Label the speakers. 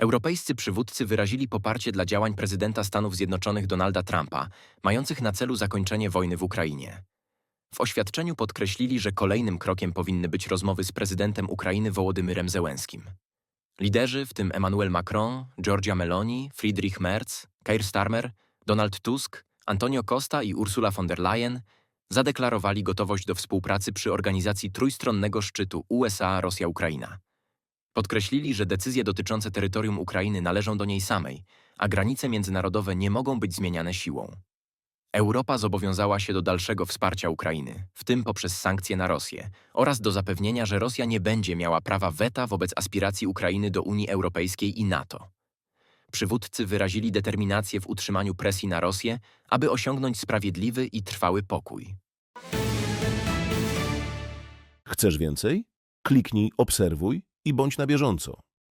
Speaker 1: Europejscy przywódcy wyrazili poparcie dla działań prezydenta Stanów Zjednoczonych Donalda Trumpa, mających na celu zakończenie wojny w Ukrainie. W oświadczeniu podkreślili, że kolejnym krokiem powinny być rozmowy z prezydentem Ukrainy Wołodymyrem Zełenskim. Liderzy, w tym Emmanuel Macron, Giorgia Meloni, Friedrich Merz, Keir Starmer, Donald Tusk, Antonio Costa i Ursula von der Leyen, zadeklarowali gotowość do współpracy przy organizacji trójstronnego szczytu USA-Rosja-Ukraina. Podkreślili, że decyzje dotyczące terytorium Ukrainy należą do niej samej, a granice międzynarodowe nie mogą być zmieniane siłą. Europa zobowiązała się do dalszego wsparcia Ukrainy, w tym poprzez sankcje na Rosję, oraz do zapewnienia, że Rosja nie będzie miała prawa weta wobec aspiracji Ukrainy do Unii Europejskiej i NATO. Przywódcy wyrazili determinację w utrzymaniu presji na Rosję, aby osiągnąć sprawiedliwy i trwały pokój.
Speaker 2: Chcesz więcej? Kliknij obserwuj i bądź na bieżąco.